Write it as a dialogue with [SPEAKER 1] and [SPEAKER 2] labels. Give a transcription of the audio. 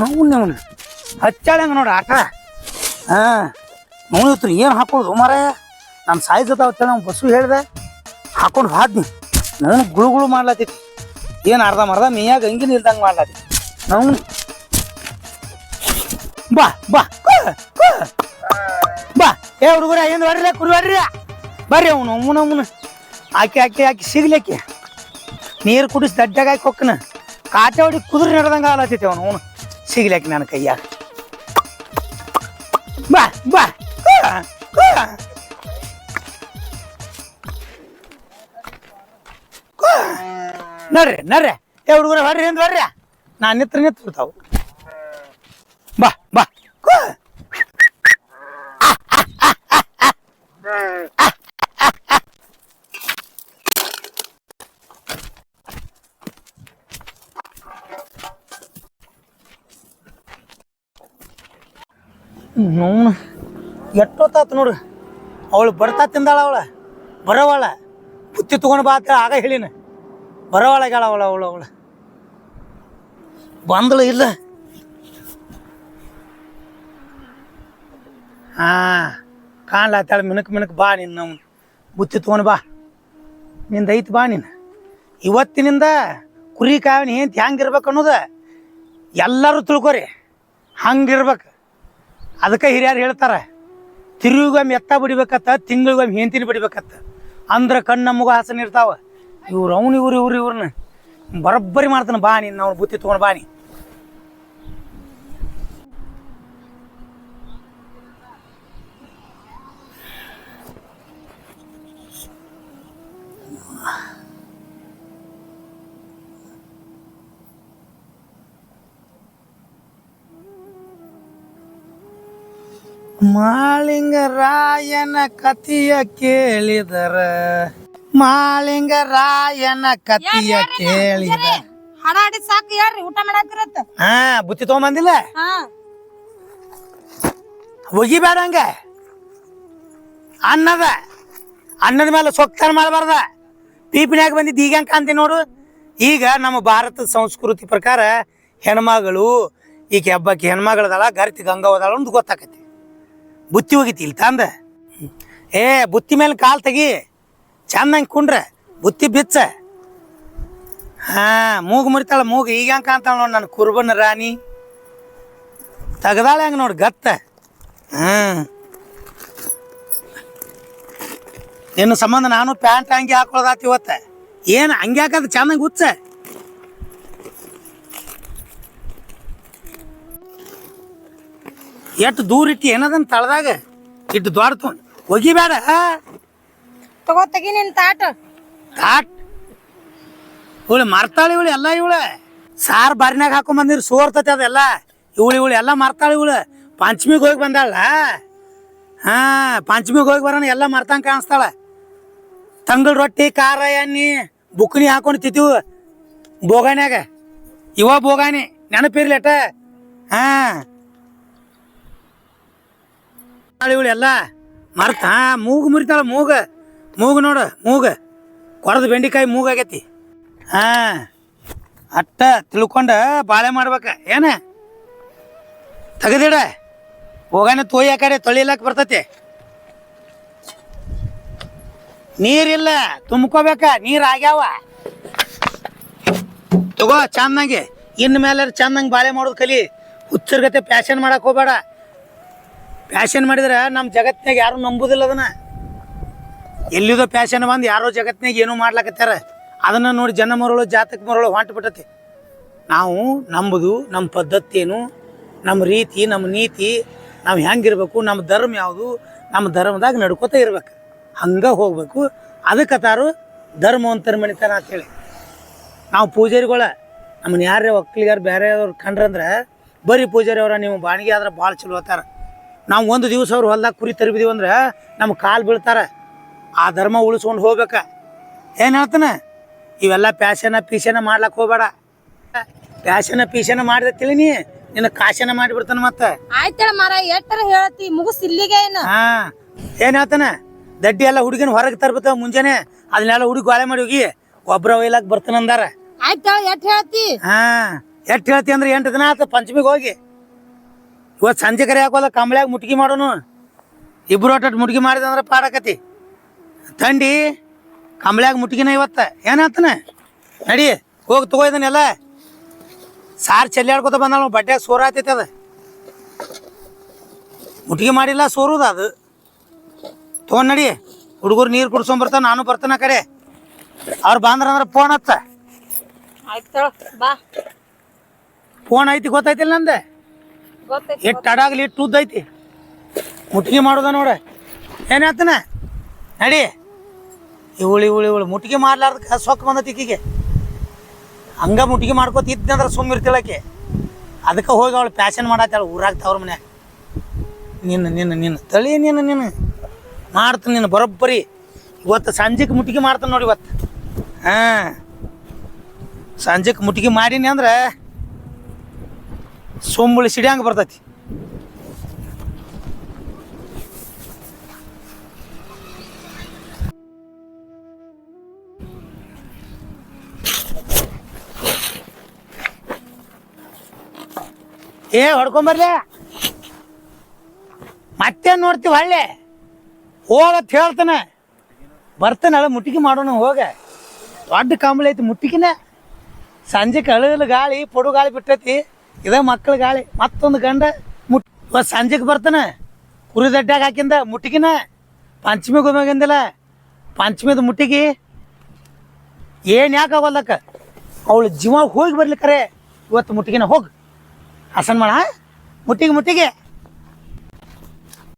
[SPEAKER 1] ನಾವು ಅವನು. ಹಚ್ಚಾಳಂಗ ನೋಡಿ ಆಟ. ಹಾಂ ನೋಡಿತ್ತು ಏನು ಹಾಕೊಳ್ಳೋದು ಮಾರಾಯ? ನಾನು ಸಾಯ್ಸತಾವತ್ತೆ ನಾವು ಬಸ್ಸು ಹೇಳ್ದೆ, ಹಾಕೊಂಡು ಹಾದ್ನಿ. ನಾನು ಗುಳುಗುಳು ಗುಳು ಮಾಡ್ಲತ್ತೈತಿ. ಏನು ಅರ್ಧ ಮರ್ಧ ಮೇಯಾಗ ಹಂಗಿನ ಇಲ್ದಂಗೆ ಮಾಡ್ಲತ್ತೈತಿ. ನಾವು ಬಾ ಬಾ. ಬಾ. ಏ ಹುಡುಗರ, ಏನು ಬರ್ರಿ ಕುರಿ ಬರ್ರಿ ಬರ್ರಿ ಅವನು ಅವನು ಅವನು. ಆಕೆ ಆಕೆ ಆಕೆ ಸಿಗ್ಲಿಕ್ಕೆ ನೀರು ಕುಡಿಸಿ ದಡ್ಡಾಗ ಕೊಕ್ಕನ ಹೊಕ್ಕನ. ಕಾಟೆ ಹೊಡಿ ಕುದುರೆ ನಡೆದಂಗ ಆಲತ್ತೈತಿ ಅವನು ಅವನು. ಸಿಗ್ಲಿಕ್ಕೆ ನನ್ನ ಕೈಯಾಗ ಬಾ ಬಾ ಕ, ಕ. ಕ. ನಡ್ರಿ ನಡ್ರಿ ಏ ಹುಡುಗರ ಬರ್ರಿ ಎಂದು ಬರ್ರಿ ನಾನು ನಿತ್ರ ನಿಂತು ಬಿಡ್ತಾವು ಬಾ ಬಾ ಕ. ನೋನು ಎಷ್ಟೊತ್ತಾತು ನೋಡು. ಅವಳು ಬರ್ತಾ ತಿಂದಾಳ ಅವಳ. ಬರವಳ. ಬುತ್ತಿ ತೊಗೊಂಡು ಬಾ ಅಂತ ಆಗ ಹೇಳಿನ. ಬರೋವಾಳಾಗ್ಯಾಳ ಅವಳ, ಅವಳು ಅವಳು. ಬಂದಳು ಇಲ್ಲ. ಹಾಂ ಕಾಣ್ಲಾತಾಳ ಮಿನಕ್ ಮಿನಕ್ ಬಾ ನಿನ್ನ ಬುತ್ತಿ ತೊಗೊಂಡು ಬಾ. ನಿಂದ ಐತಿ ಬಾ ನೀನು. ಇವತ್ತಿನಿಂದ ಕುರಿ ಕಾವಿನ ಏನು ಹೆಂಗಿರ್ಬೇಕು ಅನ್ನೋದು ಎಲ್ಲರೂ ತಿಳ್ಕೊರಿ. ಹಂಗಿರ್ಬೇಕು ಅದಕ್ಕೆ ಹಿರಿಯರು ಹೇಳ್ತಾರೆ ತಿರುವಿಗೊಮ್ಮೆ ಎತ್ತ ಬಿಡಿಬೇಕತ್ತ, ತಿಂಗಳಿಗೊಮ್ಮೆ ಹೆಂತಿನ ಬಿಡಿಬೇಕತ್ತ. ಅಂದ್ರೆ ಕಣ್ಣು ಮುಗ ಹಾಸನ ಇರ್ತಾವ. ಇವ್ರು ಅವ್ನು ಇವ್ರು ಇವ್ರು ಇವ್ರನ್ನ ಬರೋಬ್ಬರಿ ಮಾಡ್ತಾನೆ, ಬಾ ನೀನು ಅವ್ನು ಬುತ್ತಿ ತೊಗೊಂಡು ಬಾ ಮಾಳಿಂಗರಾಯನ ಕತಿಯ ಕೇಳಿದರ. ಮಾಳಿಂಗರಾಯನ ಕತಿಯ ಕೇಳಿದ.
[SPEAKER 2] ಹಾಡಾಡಿ ಸಾಕು ಹೇಳ್ರಿ ಊಟ ಮಾಡಾಕಿರತ್ತ?
[SPEAKER 1] ಹಾ ಬುತ್ತಿ ತಗೊಂಬಂದಿಲ್ಲ? ಒಗಿಬೇಡ ಹಂಗ. ಅನ್ನದ. ಅನ್ನದ ಮೇಲೆ ಸೊಕ್ತಾನ ಮಾಡಬಾರ್ದ. ಪೀಪಿನ್ಯಾಗ ಬಂದಿದ್ದು ಈಗ ಹೆಂಗ್ ಕಾಂತಿ ನೋಡು. ಈಗ ನಮ್ಮ ಭಾರತದ ಸಂಸ್ಕೃತಿ ಪ್ರಕಾರ ಹೆಣ್ಮಗಳು ಈಕೆ ಹಬ್ಬಕ್ಕೆ ಹೆಣ್ಮಗಳದಾಳ ಗರ್ತಿ ಗಂಗವೋದಾ ಒಂದು ಗೊತ್ತಾಕತಿ. ಬುತ್ತಿ ಹೋಗಿತಿ ಇಲ್ಲಿ ತಂದ. ಏ, ಬುತ್ತಿ ಮೇಲೆ ಕಾಲು ತೆಗಿ. ಚಂದಂಗೆ ಕುಂಡ್ರೆ. ಬುತ್ತಿ ಬಿಚ್ಚ. ಹಾ, ಮೂಗು ಮುರಿತಾಳೆ ಮೂಗು. ಈಗ ಹೆಂಗೆ ಕಾಣ್ತಾಳ ನೋಡಿ ನನ್ನ ಕುರುಬನ ರಾಣಿ. ತೆಗ್ದಾಳೆ ಹೆಂಗೆ ನೋಡಿ ಗತ್ತ. ಹಾಂ. ಏನು ಸಂಬಂಧ ನಾನು ಪ್ಯಾಂಟ್ ಅಂಗಿ ಹಾಕೊಳ್ಳೋದಾತಿ ಇವತ್ತು. ಏನು ಹಂಗೆ ಹಾಕೋದು ಚೆನ್ನಾಗಿ ಹುಚ್ಚ ಎಷ್ಟು ದೂರ ಇಟ್ಟು ಏನದನ್ ತಳದಾಗ? ಇಟ್ಟು ದೊಡ್ಡ ಒಗಿಬೇಡ
[SPEAKER 2] ತಗೋ ತೆಗಿ ನಿನ್ ತಾಟ.
[SPEAKER 1] ತಾಟ್? ಇವಳು ಮರ್ತಾಳೆ ಇವಳು ಎಲ್ಲ ಇವಳು. ಸಾರ್ ಬಾರಿನಾಗ ಹಾಕೊಂಡ್ ಬಂದಿರು ಸೋರ್ತತೆ ಅದೆಲ್ಲ. ಇವಳು ಇವಳು ಎಲ್ಲ ಮರ್ತಾಳೆ ಇವಳು. ಪಂಚಮಿಗೆ ಹೋಗಿ ಬಂದಾಳ ಹಾ ಪಂಚಮಿಗೆ ಹೋಗಿ ಬರೋಣ ಎಲ್ಲ ಮರ್ತಂಗೆ ಕಾಣಿಸ್ತಾಳ. ತಂಗಳ ರೊಟ್ಟಿ ಖಾರ ಎಣ್ಣೆ ಬುಕ್ನಿ ಹಾಕೊಂಡು ತಿಂತೀವಿ ಬೋಗಾನ್ಯಾಗ ಇವ ಬೋಗಾನಿ ನೆನಪಿರ್ಲಟ ಹಾ. ಎಲ್ಲ ಮರ್ತ ಮೂಗು ಮುರಿತಾಳ ಮೂಗ. ಮೂಗು ನೋಡು, ಮೂಗ. ಕೊರದ ಬೆಂಡಿಕಾಯಿ ಮೂಗಾಗೈತಿ ಹಾ. ಅಟ್ಟ ತಿಳ್ಕೊಂಡ ಬಾಳೆ ಮಾಡ್ಬೇಕ. ಏನ? ತೆಗದಿಡ. ಹೋಗಾನ ತೋಯಿ ಕಡೆ ತೊಳಿಲಾಕ ಬರ್ತತಿ. ನೀರಿಲ್ಲ, ತುಂಬ್ಕೋಬೇಕ, ನೀರು ಆಗ್ಯಾವ. ತಗೋ, ಚಂದಂಗೆ. ಇನ್ನು ಮೇಲೆ ಚಂದಂಗೆ ಬಾಳೆ ಮಾಡೋದು ಕಲಿ. ಹುಚ್ಚರ್ಗತೆ ಪ್ಯಾಶನ್ ಮಾಡಕ್ಕೆ ಹೋಗ್ಬೇಡ. ಪ್ಯಾಶನ್ ಮಾಡಿದ್ರೆ ನಮ್ಮ ಜಗತ್ನಾಗ ಯಾರು ನಂಬುದಿಲ್ಲ ಅದನ್ನ. ಎಲ್ಲಿದೋ ಪ್ಯಾಶನ್ ಬಂದು ಯಾರೋ ಜಗತ್ನಾಗ ಏನೋ ಮಾಡ್ಲಕತ್ತಾರ ಅದನ್ನ ನೋಡಿ ಜನ ಮರಳು, ಜಾತಕ ಮರಳು ಹೊಂಟು ನಾವು ನಂಬುದು ನಮ್ಮ ಏನು ನಮ್ಮ ರೀತಿ ನಮ್ಮ ನೀತಿ, ನಾವು ಹೆಂಗಿರ್ಬೇಕು ನಮ್ಮ ಧರ್ಮ ಯಾವುದು ನಮ್ಮ ಧರ್ಮದಾಗ ನಡ್ಕೋತ ಇರ್ಬೇಕು. ಹಂಗೆ ಹೋಗ್ಬೇಕು. ಅದಕ್ಕೆ ತಾರು ಧರ್ಮವಂತರ ಅಂತ ಅಂತೇಳಿ. ನಾವು ಪೂಜಾರಿಗಳ ನಮ್ಮನ್ನ ಯಾರೇ ಒಕ್ಕಲಿಗಾರ ಬೇರೆಯವ್ರು ಕಂಡ್ರಂದ್ರೆ, ಬರೀ ಪೂಜಾರಿ ಅವ್ರ ನೀವು ಬಾಣಿಗೆ ಆದ್ರೆ ಭಾಳ ಚಲೋ ನಾವು ಒಂದು ದಿವಸ ಅವ್ರು ಹೊಲ್ದಾಗ ಕುರಿ ತರಿಬಿದೀವಿ ಅಂದ್ರೆ ನಮ್ಮ ಕಾಲು ಬೀಳ್ತಾರೆ. ಆ ಧರ್ಮ ಉಳಿಸ್ಕೊಂಡು ಹೋಗ್ಬೇಕ. ಏನು ಹೇಳ್ತಾನೆ? ಇವೆಲ್ಲ ಪ್ಯಾಶನ ಪೀಶನ ಮಾಡ್ಲಕ್ಕೆ ಹೋಗ್ಬೇಡ. ಪ್ಯಾಶನ ಪೀಶನ ಮಾಡಿದೆ ತಿಳಿ ನೀ ನಿನ್ನ ಕಾಶನ ಮಾಡಿಬಿಡ್ತಾನೆ ಮತ್ತೆ.
[SPEAKER 2] ಆಯ್ತಳ ಮಾರ ಎಟ್ಟರ ಹೇಳತಿ ಮುಗಿಸ್ ಇಲ್ಲಿಗೆ ಏನು?
[SPEAKER 1] ಹಾ ಏನ್ ಹೇಳ್ತಾನೆ? ದಡ್ಡಿ ಎಲ್ಲ ಹುಡುಗಿನ ಹೊರಗೆ ತರ್ಬಿತ ಮುಂಜಾನೆ ಅದನ್ನೆಲ್ಲ ಹುಡುಗಿ ಗೋಳೆ ಮಾಡಿ ಹೋಗಿ ಒಬ್ರ ಒಯ್ಲಾಕ್ ಬರ್ತಾನಂದಾರ
[SPEAKER 2] ಆಯ್ತಾ ಎಟ್ ಹೇಳ್ತಿ?
[SPEAKER 1] ಹಾ ಎಟ್ ಹೇಳ್ತಿ ಅಂದ್ರೆ ಎಂಟು ದಿನ ಆತ ಪಂಚಮಿಗೆ ಹೋಗಿ. ಇವತ್ತು ಸಂಜೆ ಕರೆ ಹಾಕೋಲ್ಲ ಕಂಬಳ್ಯಾಗ ಮುಟ್ಗಿ ಮಾಡೋನು. ಇಬ್ರು ಒಟ್ಟು ಮುಟ್ಗಿ ಮಾಡಿದಂದ್ರೆ ಪಾಡಕತಿ ತಂಡಿ ಕಂಬಳ್ಯಾಗ ಮುಟ್ಗಿನ ಇವತ್ತ. ಏನಾತನ? ನಡಿ ಹೋಗಿ ತಗೋ ಇದನ್ನೆಲ್ಲ. ಸಾರು ಚೆಲ್ಲಾಡ್ಕೊತ ಬಂದ ಬಡ್ಡ್ಯಾಗ ಸೋರ ಆತೈತೆ ಅದು. ಮುಟ್ಗಿ ಮಾಡಿಲ್ಲ ಸೋರುದ ಅದು. ತಗೊಂಡ್ ನಡಿ ಹುಡುಗರು ನೀರು ಬರ್ತ ನಾನು ಬರ್ತಾನ ಕಡೆ. ಅವ್ರು ಬಂದ್ರಂದ್ರೆ ಫೋನ್ ಹತ್ತ.
[SPEAKER 2] ಆಯ್ತು ಬಾ.
[SPEAKER 1] ಫೋನ್ ಐತಿ ಗೊತ್ತೈತಿಲ್ಲ ನಂದೆ? ಎಷ್ಟು ಅಡಾಗ್ಲಿ ಎಷ್ಟು ಉದ್ದ ಐತಿ. ಮುಟ್ಗಿ ಮಾಡೋದ ನೋಡ. ಏನಾತನ ನಡಿ. ಇವಳು ಇವಳು ಇವಳು ಮುಟ್ಗಿ ಮಾಡ್ಲಾರ್ದಕ್ಕೆ ಸೊಕ್ಕ ಬಂದತಿ ಈಕಿಗೆ. ಹಂಗ ಮುಟ್ಗಿ ಮಾಡ್ಕೋತ ಇದ್ದೆ ಅಂದ್ರೆ ಸುಮ್ಮ ಇರ್ತಿಳಕ್ಕೆ ಅದಕ್ಕೆ ಹೋಗಿ ಅವಳು ಪ್ಯಾಶನ್ ಮಾಡತ್ತಾಳ ಊರಾಗ ತವ್ರ ಮನೆ. ನಿನ್ನ ನಿನ್ನ ನಿನ್ನ. ತಳಿ ನಿನ್ನ ನಿನ್ನ ಮಾಡ್ತೀನಿ ನಿನ್ನ ಬರೋಬ್ಬರಿ. ಇವತ್ತು ಸಂಜೆಗೆ ಮುಟ್ಗಿ ಮಾಡ್ತಾನೆ ನೋಡಿ ಇವತ್ತು. ಹಾಂ. ಸಂಜೆಗೆ ಮುಟ್ಗಿ ಮಾಡೀನಿ ಅಂದ್ರೆ ಸೊಂಬುಳಿ ಸಿಡಿಯಂಗೆ ಬರ್ತೈತಿ. ಏ ಹೊಡ್ಕೊಂಬರ್ಲೆ ಮತ್ತೆ ನೋಡ್ತೀವಿ ಹಳ್ಳಿ? ಹೋಗತ್ ಹೇಳ್ತಾನೆ. ಬರ್ತಾನಲ್ಲ ಮುಟ್ಟಿಗೆ ಮಾಡೋಣ ಹೋಗ. ದೊಡ್ಡ ಕಂಬಳಿ ಐತಿ ಸಂಜೆ ಕಳಗಲ ಗಾಳಿ, ಪೊಡು ಗಾಳಿ ಬಿಟ್ಟೈತಿ. ಇದ ಮಕ್ಕಳ ಗಾಳಿ. ಮತ್ತೊಂದು ಗಂಡ ಮುಟ್ ಇವತ್ತು ಸಂಜೆಗೆ ಬರ್ತಾನೆ. ಕುರಿ ದಡ್ಡಾಗ ಹಾಕಿಂದ ಮುಟ್ಟಿಗಿನ. ಪಂಚಮಿಗೆ ಹೋಗ್ಬೇಕಂದಿಲ್ಲ ಪಂಚಮಿದ ಮುಟ್ಟಿಗೆ ಏನು ಯಾಕೆ ಅವಲ್ಲಕ್ಕ ಅವಳು ಜೀವ ಹೋಗಿ ಬರ್ಲಿಕ್ಕರೆ ಇವತ್ತು ಮುಟ್ಟಿಗೆನ ಹೋಗಿ. ಹಸನ್ ಮಾಡ ಮುಟ್ಟಿಗೆ ಮುಟ್ಟಿಗೆ.